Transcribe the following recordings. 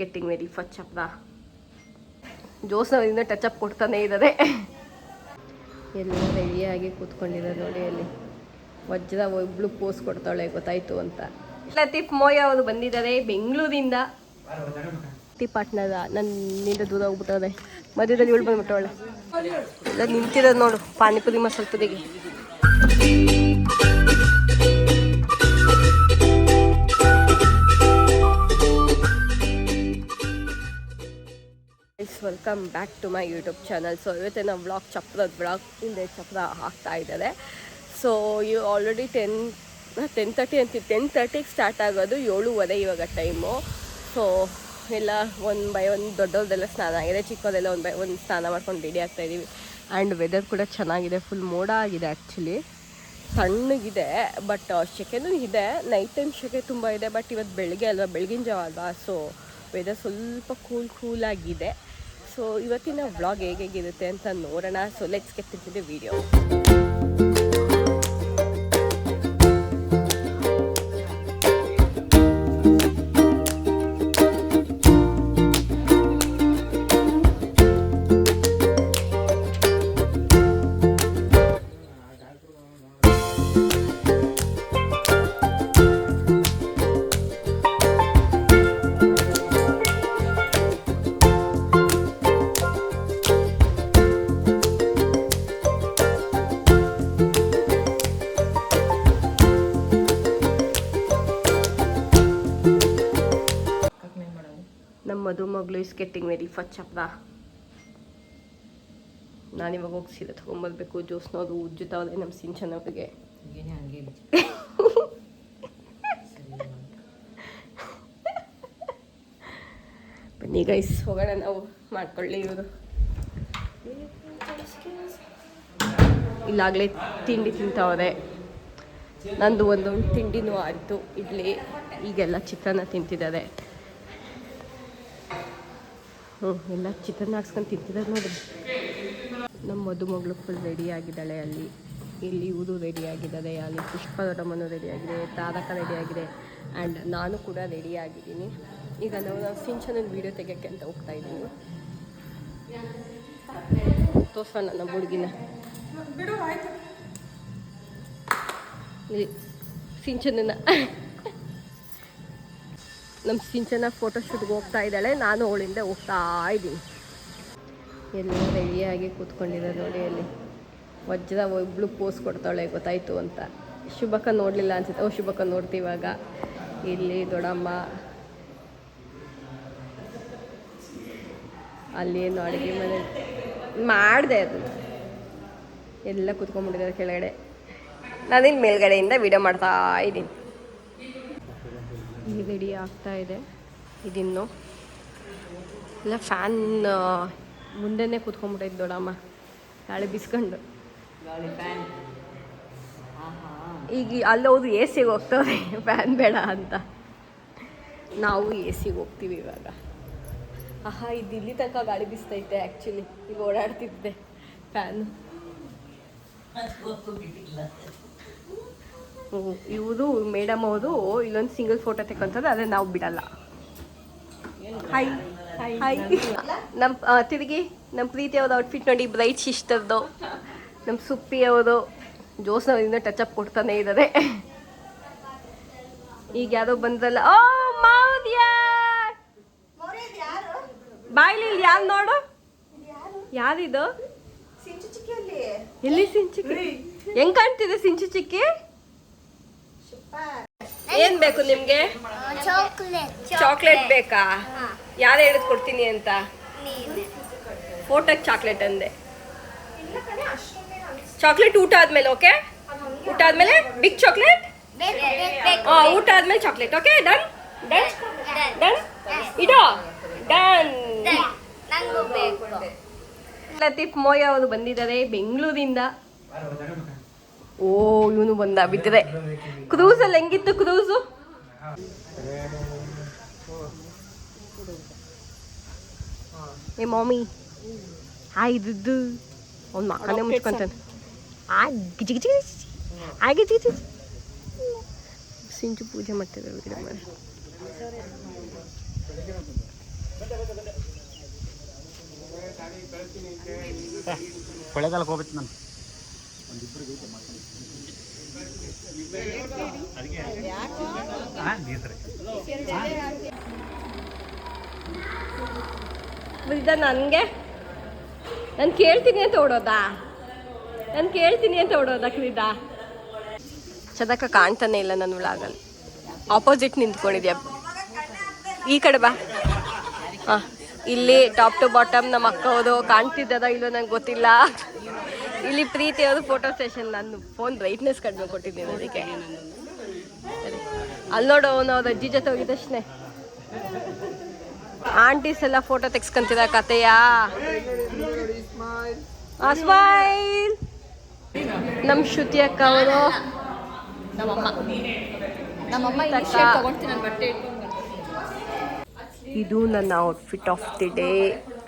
Getting very ಫಚ್ ಚಪ್ರ ಜೋಸ್ನವರಿಂದ touch up ಕೊಡ್ತಾನೆ ಇದ್ದಾರೆ ಎಲ್ಲ ರೆಡಿಯಾಗಿ ಕೂತ್ಕೊಂಡಿದ್ದಾರೆ ನೋಡಿ ಅಲ್ಲಿ. ವಜ್ರ ಒಬ್ಳು ಪೋಸ್ ಕೊಡ್ತಾಳೆ, ಗೊತ್ತಾಯ್ತು ಅಂತ. ಲತೀಫ್ ಮೋಯ ಅವರು ಬಂದಿದ್ದಾರೆ ಬೆಂಗಳೂರಿಂದ. ಪಾಟ್ನದ ನನ್ನಿಂದ ದೂರ ಹೋಗ್ಬಿಟ್ಟವ್ರೆ. ಮಧ್ಯದಲ್ಲಿ ಇವಳು ಬಂದ್ಬಿಟ್ಟವಳೆ ಎಲ್ಲ ನಿಂತಿರೋದು ನೋಡು, ಪಾನಿಪುರಿ ಮಸಾಲೆ ಪುರಿಗೆ. Welcome back to my YouTube channel so ಇವತ್ತಿನ ವ್ಲಾಗ್ ಚಪ್ರದ ವ್ಲಾಗ್ ಹಿಂದೆ ಚಪ್ರ ಹಾಕ್ತಾ ಇದ್ದಾರೆ ಸೊ ಇವು ಆಲ್ರೆಡಿ ಟೆನ್ ಟೆನ್ ತರ್ಟಿ ಅಂತ ಟೆನ್ ತರ್ಟಿಗೆ ಸ್ಟಾರ್ಟ್ ಆಗೋದು ಏಳುವರೆ ಇವಾಗ ಟೈಮು ಸೊ ಎಲ್ಲ ಒಂದು ಬೈ ಒಂದು ದೊಡ್ಡವ್ರದ್ದೆಲ್ಲ ಸ್ನಾನ ಆಗಿದೆ ಚಿಕ್ಕದೆಲ್ಲ ಒಂದು ಬೈ ಒಂದು ಸ್ನಾನ ಮಾಡ್ಕೊಂಡು ರೆಡಿ ಆಗ್ತಾ ಇದ್ದೀವಿ ಆ್ಯಂಡ್ ವೆದರ್ ಕೂಡ ಚೆನ್ನಾಗಿದೆ ಫುಲ್ ಮೋಡ ಆಗಿದೆ ಆ್ಯಕ್ಚುಲಿ ಸಣ್ಣಗಿದೆ ಬಟ್ ಸೆಕೆನೂ ಇದೆ. ನೈಟ್ ಟೈಮ್ ಸೆಕೆ ತುಂಬ ಇದೆ ಬಟ್ ಇವತ್ತು ಬೆಳಗ್ಗೆ ಅಲ್ವಾ, ಬೆಳಗಿನ ಜಾವ ಅಲ್ವಾ ಸೊ ವೆದರ್ ಸ್ವಲ್ಪ ಕೂಲ್ ಕೂಲ್ ಆಗಿದೆ. ಸೊ ಇವತ್ತಿನ ವ್ಲಾಗ್ ಹೇಗೆ ಹೇಗಿರುತ್ತೆ ಅಂತ ನೋಡೋಣ. So let's get in video getting very for ಚಪ್ರ ನಾನಿವಾಗ ಹೋಗಿ ಸೀರೆ ತೊಗೊಂಬರ್ಬೇಕು ಜೋಸ್ನವ್ರು ಉಜ್ಜುತ್ತವ್ರೆ ನಮ್ಮ ಸಿಂಚನವ್ರಿಗೆ ಬನ್ನಿ ಗೈಸ್ ಹೋಗೋಣ ನಾವು. ಮಾಡ್ಕೊಳ್ಳಿ ಇವರು. ಇಲ್ಲಾಗಲೇ ತಿಂಡಿ ತಿಂತವ್ರೆ. ನಂದು ಒಂದು ತಿಂಡಿನೂ ಆಯಿತು ಇಡ್ಲಿ. ಈಗೆಲ್ಲ ಚಿತ್ರಾನ್ನ ತಿಂತಿದ್ದಾರೆ. ಹ್ಞೂ ಎಲ್ಲ ಚಿತ್ರನ್ನ ಹಾಕ್ಸ್ಕೊಂಡು ತಿಂತಿದ್ದಾರೆ ನೋಡ್ರಿ. ನಮ್ಮ ಮದುಮಗಳು ಫುಲ್ ರೆಡಿ ಆಗಿದ್ದಾಳೆ ಅಲ್ಲಿ. ಇಲ್ಲಿ ಇವರು ರೆಡಿ ಆಗಿದ್ದಾರೆ ಅಲ್ಲಿ ಪುಷ್ಪ ದೊಡ್ಡಮ್ಮನೂ ರೆಡಿ ಆಗಿದೆ ತಾರಕ ರೆಡಿ ಆಗಿದೆ ಆ್ಯಂಡ್ ನಾನು ಕೂಡ ರೆಡಿ ಆಗಿದ್ದೀನಿ. ಈಗ ನಾವು ನಾವು ಸಿಂಚನ ವೀಡಿಯೋ ತೆಗಿಯೋಕ್ಕೆ ಅಂತ ಹೋಗ್ತಾ ಇದ್ದೀನಿ ತೋರ್ಸೋಣ ನಮ್ಮ ಹುಡುಗಿನ. ಇಲ್ಲಿ ಸಿಂಚನನ ನಮ್ಮ ಸಿಂಚನ ಫೋಟೋಶೂಟ್ಗೆ ಹೋಗ್ತಾ ಇದ್ದಾಳೆ. ನಾನು ಅವಳಿಂದ ಹೋಗ್ತಾ ಇದ್ದೀನಿ. ಎಲ್ಲ ರೆಡಿಯಾಗಿ ಕೂತ್ಕೊಂಡಿದ್ದಾರೆ ನೋಡಿ ಅಲ್ಲಿ ವಜ್ರ ಒಬ್ಳು ಪೋಸ್ ಕೊಡ್ತಾಳೆ, ಗೊತ್ತಾಯ್ತು ಅಂತ. ಶುಭಕ ನೋಡಲಿಲ್ಲ ಅನ್ಸುತ್ತೆ. ಓ, ಶುಭಕ ನೋಡ್ತೀವಾಗ. ಇಲ್ಲಿ ದೊಡ್ಡಮ್ಮ. ಅಲ್ಲಿ ಏನು ಅಡುಗೆ ಮನೆ? ಮಾಡಿದೆ ಅದು ಎಲ್ಲ ಕೂತ್ಕೊಂಡ್ಬಿಟ್ಟಿದ್ದಾರೆ ಕೆಳಗಡೆ. ನಾನಿಲ್ಲಿ ಮೇಲ್ಗಡೆಯಿಂದ ವಿಡಿಯೋ ಮಾಡ್ತಾ ಇದ್ದೀನಿ. ಈಗ ರೆಡಿ ಆಗ್ತಾ ಇದೆ. ಇದಿನ್ನು. ಇಲ್ಲ ಫ್ಯಾನ್ ಮುಂದೆನೇ ಕೂತ್ಕೊಂಡ್ಬಿಟ್ಟೈತೆ ದೊಡಮ್ಮ ಗಾಳಿ ಬಿಸ್ಕೊಂಡು ಈಗ ಅಲ್ಲಿ ಹೋದ್ರು ಎ ಸಿಗೆ ಹೋಗ್ತವೆ. ಫ್ಯಾನ್ ಬೇಡ ಅಂತ. ನಾವು ಎ ಸಿಗೆ ಹೋಗ್ತೀವಿ ಇವಾಗ. ಆಹಾ ಇದು ಇಲ್ಲಿ ತನಕ ಗಾಳಿ ಬಿಸ್ತೈತೆ ಆ್ಯಕ್ಚುಲಿ ಈಗ ಓಡಾಡ್ತಿದ್ದೆ. ಫ್ಯಾನು ಇವರು ಮೇಡಮ್ ಅವರು ಇಲ್ಲೊಂದು ಸಿಂಗಲ್ ಫೋಟೋ ತೆಕ್ಕೊಂತಾರೆ ಅದೇ ನಾವು ಬಿಡಲ್ಲ. ಹಾಯ್ ಹಾಯ್ ನಮ್ಮ ತಿರುಗಿ ನಮ್ಮ ಪ್ರೀತಿ ಅವ್ರ ಔಟ್ಫಿಟ್ ನೋಡಿ ಬ್ರೈಟ್ ಸಿಸ್ಟರ್ದು ನಮ್ಮ ಸುಪ್ಪಿ ಅವರು ಜೋಸ್ನವರಿಂದ ಟಚ್ ಅಪ್ ಕೊಡ್ತಾನೆ ಇದ್ದಾರೆ ಈಗ ಯಾರೋ ಬಂದ್ರಲ್ಲ ಓ ಬಾಯ್ಲಿ ಇಲ್ಲಿ ಯಾರು ನೋಡು? ಯಾರಿದು? ಎಲ್ಲಿ ಸಿಂಚಿಕ್ಕಿ ಹೆಂಗ್ ಕಾಣ್ತಿದೆ ಸಿಂಚು ಚಿಕ್ಕಿ? ಏನ್ ಬೇಕು ನಿಮ್ಗೆ? ಚಾಕ್ಲೇಟ್. ಬೇಕಾ? ಯಾರು ಹೇಳಿದ್ ಕೊಡ್ತೀನಿ ಅಂತ? ಫೋಟೋ ಚಾಕ್ಲೇಟ್ ಅಂದೆ. ಚಾಕ್ಲೇಟ್ ಊಟ ಆದ್ಮೇಲೆ ಓಕೆ? ಊಟ ಆದ್ಮೇಲೆ ಬಿಗ್ ಚಾಕ್ಲೇಟ್? ಹಾ ಊಟ ಆದ್ಮೇಲೆ chocolate okay? Done? Done? Done. ಇಡೋ? ಡನ್. ಲತೀಫ್ ಮೋಯ ಅವರು ಬಂದಿದ್ದಾರೆ ಬೆಂಗಳೂರಿಂದ. ಓ ಇವನು ಬಂದ ಬಿದ್ದಿದೆ. ಕ್ರೂಸ್ ಅಲ್ಲಿ ಹೆಂಗಿತ್ತು ಕ್ರೂಸು ಏ ಮಾಮಿ. ಹಾ ಇದ್ದು ಅವ್ನು ಮಕ್ಕಳೇ ಮುಚ್ಕೊಂತಾನೆ. ಆ ಗಿಜಿ ಗಿಜಿ ಗಿಜಿ. ಆ ಗಿಜಿ ಗಿಜಿ. ಸಿಂಚು ಪೂಜೆ ಮಾಡ್ತಿದ್ದಾರೆ ಗಿಡ ಮಾಡಿ ಕೊಳ್ಳೆಗಾಲಕ್ಕೆ ಹೋಗ್ಬೇಕು ನಾನು. ಇದ ನನಗೆ? ನಾನು ಕೇಳ್ತೀನಿ ಅಂತ ಓಡೋದಾ? ನಾನು ಕೇಳ್ತೀನಿ ಅಂತ ಓಡೋದಾ ಕ್ರೀಡಾ? ಚದಕ ಕಾಣ್ತಾನೆ ಇಲ್ಲ ನನ್ನ ಉಳಾಗಲ್ಲಿ ಆಪೋಸಿಟ್ ನಿಂತ್ಕೊಂಡಿದ್ಯಾ? ಈ ಕಡೆ ಬಾ. ಹಾಂ, ಇಲ್ಲಿ ಟಾಪ್ ಟು ಬಾಟಮ್ ನಮ್ಮ ಅಕ್ಕ ಹೋದು ಕಾಣ್ತಿದ್ದದ ಇಲ್ಲೋ ನಂಗೆ ಗೊತ್ತಿಲ್ಲ. ಇಲ್ಲಿ ಪ್ರೀತಿ ಅವರು ಫೋಟೋ ಸೆಷನ್ ನಾನು ಫೋನ್ ಬ್ರೈಟ್ನೆಸ್ ಕಡಿಮೆ ಕೊಟ್ಟಿದ್ದೀನಿ ಅದಕ್ಕೆ. ಅಲ್ಲಿ ನೋಡು ಅವನು ಅವ್ರ ಅಜ್ಜಿ ಜೊತೆ ಹೋಗಿದ್ದಷ್ಟೇ ಆಂಟೀಸ್ ಎಲ್ಲ ಫೋಟೋ ತೆಗ್ಸ್ಕೊಂತಿದ ಕತೆಯಾ. ಸ್ಮೈಲ್ ನಮ್ಮ ಶ್ರುತಿ ಅಕ್ಕ ಅವರು. ಇದು ನನ್ನ outfit of the day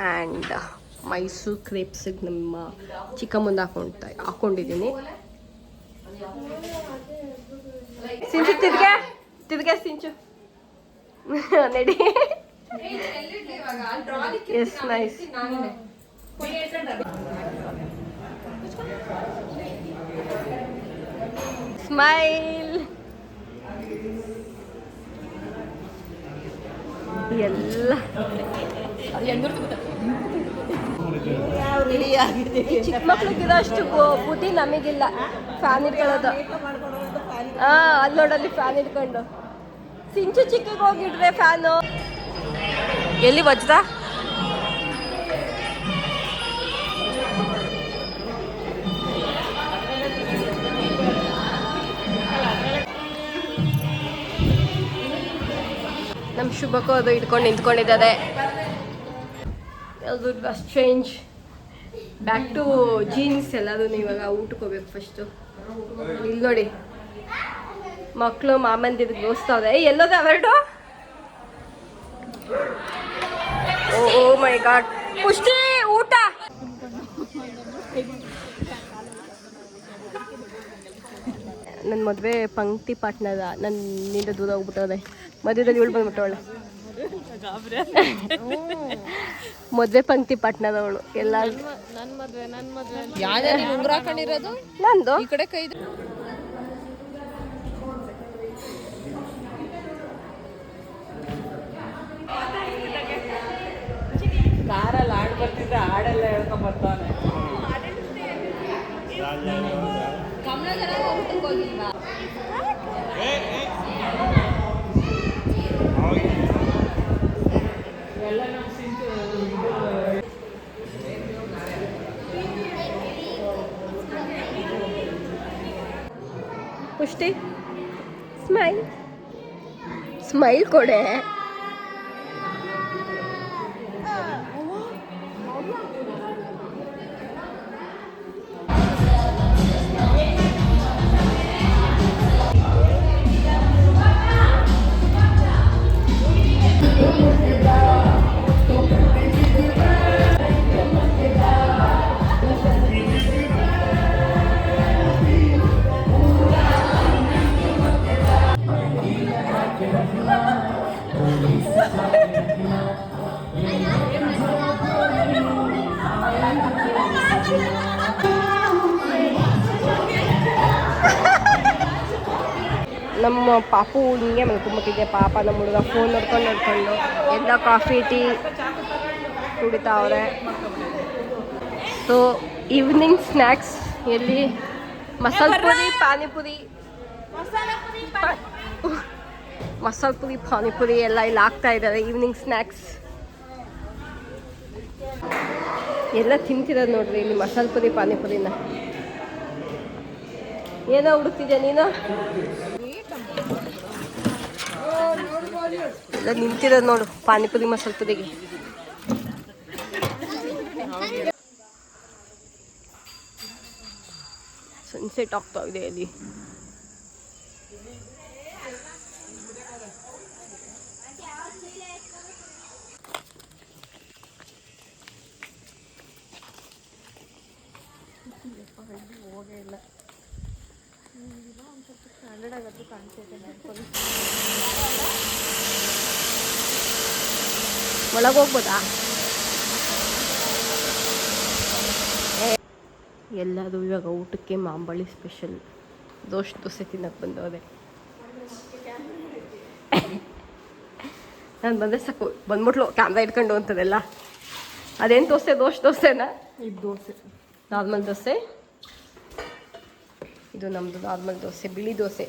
and Mysuru ಕ್ರೇಪ್ಸಿಗೆ ನಮ್ಮ ಚಿಕ್ಕಮ್ಮಂದು ಮುಂದೆ ಹಾಕೊಂತ ಹಾಕೊಂಡಿದ್ದೀನಿ. ಸಿಂಚು, ತಿರ್ಗೆ ತಿರ್ಗೆ ಸಿಂಚು. ನಡಿ. ಎಸ್ ನೈಸ್ ಸ್ಮೈಲ್ ಎಲ್ಲ. ಚಿಕ್ಕ ಮಕ್ಳಿಗಿರೋ ಅಷ್ಟು ಬುದ್ಧಿ ನಮಗಿಲ್ಲ. ಫ್ಯಾನ್ ಇಟ್ಕೊಳ್ಳೋದು. ಹಾ ಅಲ್ಲಿ ನೋಡಲ್ಲಿ ಫ್ಯಾನ್ ಇಟ್ಕೊಂಡು. ಸಿಂಚು ಚಿಕ್ಕಗೆ ಹೋಗಿಡ್ರೆ ಫ್ಯಾನು ಎಲ್ಲಿ ವಜ್ರ? ನಮ್ಮ ಶುಭಕ್ಕೂ ಅದು ಇಟ್ಕೊಂಡು ನಿಂತ್ಕೊಂಡಿದ್ದಾರೆ. ಎಲ್ಲದು dress change back to jeans ಎಲ್ಲದೂ ಇವಾಗ ಊಟಕ್ಕೋಬೇಕು ಹೋಗ್ಬೇಕು ಫಸ್ಟು ಇಲ್ಲಿ ನೋಡಿ. ಮಕ್ಕಳು ಮಾಮಂದಿರ್ ದೋಸ್ತವ್ರೆ ಏ ಎಲ್ಲೋದೆ ಅವೆರಡು ಓ ಓ ಮೈ ಗಾಡ್. ಪುಷ್ಟಿ ಊಟ. ನನ್ನ ಮದುವೆ ಪಂಕ್ತಿ ಪಾಟ್ನರ. ನನ್ನ ನಿಂದ ದೂರ ಹೋಗ್ಬಿಟ್ಟವ್ರೆ. ಮಧ್ಯದಲ್ಲಿ ಇವಳು ಬಂದ್ಬಿಟ್ಟವಳೆ. ಮದುವೆ ಪಂಕ್ತಿ ಪಟ್ನದವಳು ಎಲ್ಲ ಯಾವ್ದು ನೀನು ಉಂಗುರ ಹಾಕೊಂಡಿರೋದು? ನಂದು. ಈ ಕಡೆ ಕೈ ಕಾರಲ್ಲಿ ಹಾಡು ಬರ್ತಿದ್ರೆ ಹಾಡೆಲ್ಲ ಹೇಳ್ಕೊಂಡ್ ಬರ್ತಾನೆ. ಪುಷ್ಟಿ ಸ್ಮೈಲ್ ಸ್ಮೈಲ್ ಪಾಪು ಹಿಂಗೆ ಮಲ್ಕೊಂಬಿಟ್ಟಿದ್ದೆ. ಪಾಪ ನಮ್ಮ ಹುಡುಗ ಫೋನ್ ನೋಡ್ಕೊಂಡು ನೋಡ್ಕೊಂಡು ಎಲ್ಲ ಕಾಫಿ ಟೀ ಕುಡಿತಾವ್ರೆ ಸೊ ಈವ್ನಿಂಗ್ ಸ್ನ್ಯಾಕ್ಸ್ ಎಲ್ಲಿ? ಮಸಾಲೆ ಪುರಿ, ಪಾನಿಪುರಿ. ಮಸಾಲೆ ಪುರಿ, ಪಾನಿಪುರಿ ಎಲ್ಲ ಇಲ್ಲಿ ಆಗ್ತಾ ಇದ್ದಾರೆ ಈವ್ನಿಂಗ್ ಸ್ನ್ಯಾಕ್ಸ್ ಎಲ್ಲ ತಿಂತಿರೋದು ನೋಡ್ರಿ ಇಲ್ಲಿ ಮಸಾಲೆ ಪುರಿ, ಪಾನಿಪುರಿನ. ಏನೋ ಹುಡುಕ್ತಿದ್ಯಾ ನೀನು? ಎಲ್ಲ ನಿಂತಿರೋದು ನೋಡು ಪಾನಿಪುರಿ ಮಸಾಲೆ ಪುರಿಗೆ. ಸನ್ಸೆಟ್ ಆಗ್ತಾ ಇದೆ ಅಲ್ಲಿ. ಹೋಗೇ ಇಲ್ಲ. ಒಳಗೆ ಹೋಗ್ಬೋದಾ? ಎಲ್ಲದು ಇವಾಗ ಊಟಕ್ಕೆ ಮಾಂಬಳಿ ಸ್ಪೆಷಲ್. ದೋಸೆ ದೋಸೆ ತಿನ್ನಕ್ಕೆ ಬಂದೋದೆ ನಾನು ಬಂದರೆ ಸಾಕು. ಬಂದ್ಬಿಟ್ಲು ಕ್ಯಾಮ್ರಾ ಇಟ್ಕೊಂಡು ಅಂತದೆಲ್ಲ. ಅದೇನು ದೋಸೆ? ದೋಸೆ ದೋಸೆನಾ? ಇದು ದೋಸೆ. ನಾರ್ಮಲ್ ದೋಸೆ? ಇದು ನಮ್ಮದು ನಾರ್ಮಲ್ ದೋಸೆ ಬಿಳಿ ದೋಸೆ.